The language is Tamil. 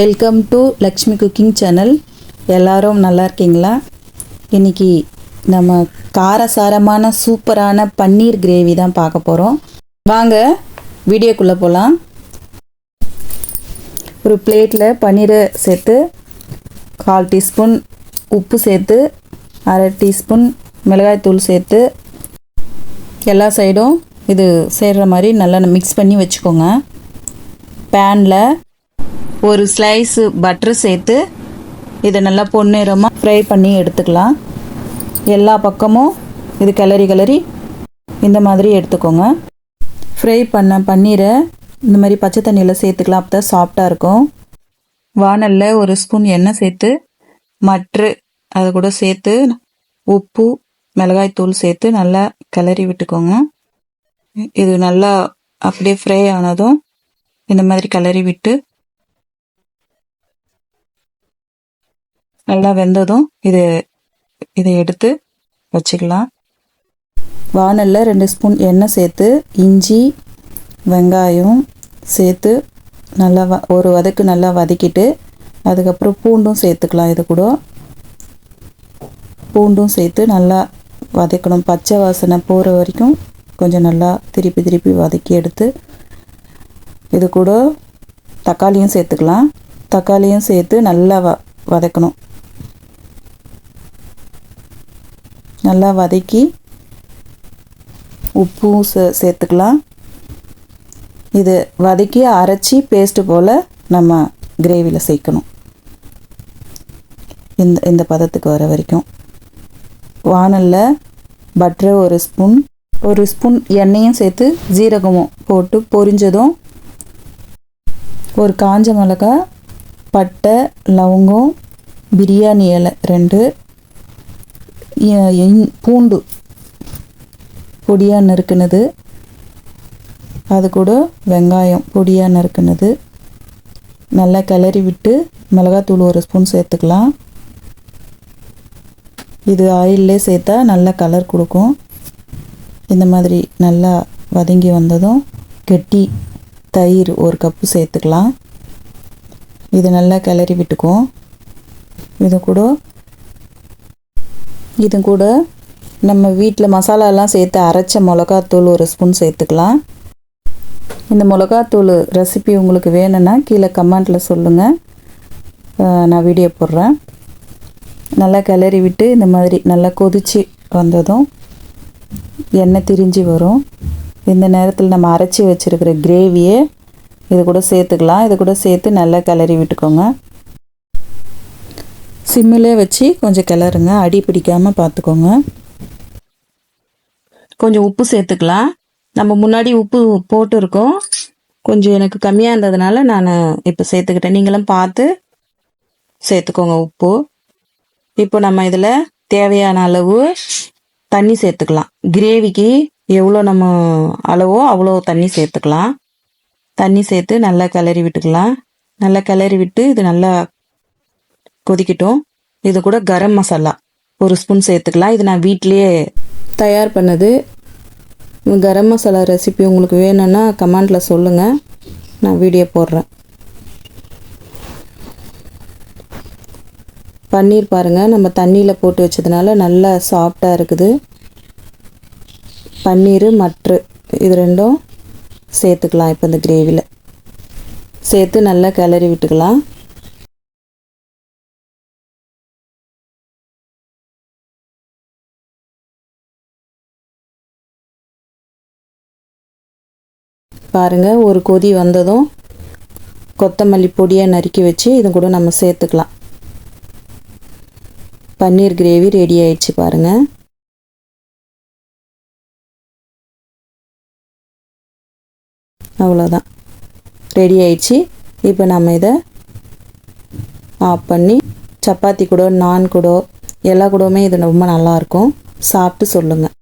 Welcome to Lakshmi cooking channel எல்லாரும் நல்லா இருக்கீங்களா? இன்னைக்கு நம்ம காரசாரமான சூப்பரான பன்னீர் கிரேவி தான் பார்க்க போகிறோம் வாங்க வீடியோக்குள்ளே போகலாம் ஒரு பிளேட்டில் பன்னீரை சேர்த்து கால் டீஸ்பூன் உப்பு சேர்த்து அரை டீஸ்பூன் மிளகாய்த்தூள் சேர்த்து எல்லா சைடும் இது சேர்கிற மாதிரி நல்லா மிக்ஸ் பண்ணி வச்சுக்கோங்க. பேனில் ஒரு ஸ்லைஸு பட்டர் சேர்த்து இதை நல்லா பொன்னிறமாக ஃப்ரை பண்ணி எடுத்துக்கலாம். எல்லா பக்கமும் இது கிளறி கிளறி இந்த மாதிரி எடுத்துக்கோங்க. ஃப்ரை பண்ண பன்னீரை இந்த மாதிரி பச்சை தண்ணியில் சேர்த்துக்கலாம் அப்போ தான் சாஃப்டாக இருக்கும். வானலில் ஒரு ஸ்பூன் எண்ணெய் சேர்த்து மற்று அதை கூட சேர்த்து உப்பு மிளகாய் தூள் சேர்த்து நல்லா கிளறி விட்டுக்கோங்க. இது நல்லா அப்படியே ஃப்ரை ஆனதும் இந்த மாதிரி கிளறி விட்டு நல்லா வெந்ததும் இது இதை எடுத்து வச்சுக்கலாம். வானலில் ரெண்டு ஸ்பூன் எண்ணெய் சேர்த்து இஞ்சி வெங்காயம் சேர்த்து நல்லா வ ஒரு வதக்கு நல்லா வதக்கிட்டு அதுக்கப்புறம் பூண்டும் சேர்த்துக்கலாம் இது கூட. பூண்டும் சேர்த்து நல்லா வதக்கணும். பச்சை வாசனை போகிற வரைக்கும் கொஞ்சம் நல்லா திருப்பி திருப்பி வதக்கி எடுத்து இது கூட தக்காளியும் சேர்த்துக்கலாம். தக்காளியும் சேர்த்து நல்லா வ வதக்கணும். நல்லா வதக்கி உப்பும் சே சேர்த்துக்கலாம். இது வதக்கி அரைச்சி பேஸ்ட்டு போல் நம்ம கிரேவியில் சேர்க்கணும். இந்த இந்த பதத்துக்கு வர வரைக்கும். வானலில் பட்டரை ஒரு ஸ்பூன் ஒரு ஸ்பூன் எண்ணெயும் சேர்த்து ஜீரகமும் போட்டு பொரிஞ்சதும் ஒரு காஞ்ச மிளகா பட்டை லவங்கம் பிரியாணி இலை ரெண்டு பூண்டு பொடியாக நறுக்குனது. அது கூட வெங்காயம் பொடியாக நறுக்குனது. நல்லா கிளறி விட்டு மிளகாத்தூள் ஒரு ஸ்பூன் சேர்த்துக்கலாம். இது ஆயிலே சேர்த்தா நல்லா கலர் கொடுக்கும். இந்த மாதிரி நல்லா வதங்கி வந்ததும் கெட்டி தயிர் ஒரு கப்பு சேர்த்துக்கலாம். இது நல்லா கிளறி விட்டுக்கும். இது கூட இது கூட நம்ம வீட்டில் மசாலாலாம் சேர்த்து அரைச்ச மிளகாத்தூள் ஒரு ஸ்பூன் சேர்த்துக்கலாம். இந்த மிளகாத்தூள் ரெசிபி உங்களுக்கு வேணும்னா கீழே கமெண்ட்டில் சொல்லுங்கள் நான் வீடியோ போடுறேன். நல்லா கிளறி விட்டு இந்த மாதிரி நல்லா கொதிச்சு வந்ததும் எண்ணெய் திரிஞ்சு வரும். இந்த நேரத்தில் நம்ம அரைச்சி வச்சுருக்கிற கிரேவியை இது கூட சேர்த்துக்கலாம். இது கூட சேர்த்து நல்லா கிளறி விட்டுக்கோங்க. சிம்மிலே வச்சு கொஞ்சம் கிளறுங்க. அடி பிடிக்காமல் பார்த்துக்கோங்க. கொஞ்சம் உப்பு சேர்த்துக்கலாம். நம்ம முன்னாடி உப்பு போட்டிருக்கோம். கொஞ்சம் எனக்கு கம்மியாக இருந்ததுனால நான் இப்போ சேர்த்துக்கிட்டேன். நீங்களும் பார்த்து சேர்த்துக்கோங்க உப்பு. இப்போ நம்ம இதில் தேவையான அளவு தண்ணி சேர்த்துக்கலாம். கிரேவிக்கு எவ்வளோ நம்ம அளவோ அவ்வளோ தண்ணி சேர்த்துக்கலாம். தண்ணி சேர்த்து நல்லா கிளறி விட்டுக்கலாம். நல்லா கிளறி விட்டு இது நல்லா கொதிக்கட்டும். இது கூட கரம் மசாலா. ஒரு ஸ்பூன் சேர்த்துக்கலாம். இது நான் வீட்லேயே தயார் பண்ணது. கரம் மசாலா ரெசிபி உங்களுக்கு வேணும்னா கமெண்டில் சொல்லுங்கள் நான் வீடியோ போடுறேன். பன்னீர் பாருங்கள் நம்ம தண்ணியில் போட்டு வச்சதுனால நல்லா சாஃப்டாக இருக்குது. பன்னீர் மற்ற இது ரெண்டும் சேர்த்துக்கலாம். இப்போ இந்த கிரேவியில் சேர்த்து நல்லா கிளறி விட்டுக்கலாம். பாருங்கள் ஒரு கொதி வந்ததும் கொத்தமல்லி பொடியாக நறுக்கி வச்சு இது கூட நம்ம சேர்த்துக்கலாம். பன்னீர் கிரேவி ரெடி ஆயிடுச்சு பாருங்கள் அவ்வளோதான் ரெடி ஆயிடுச்சு. இப்போ நம்ம இதை ஆஃப் பண்ணி சப்பாத்தி கூட நான் கூட எல்லா கூடவுமே இது ரொம்ப நல்லாயிருக்கும் சாப்பிட்டு சொல்லுங்கள்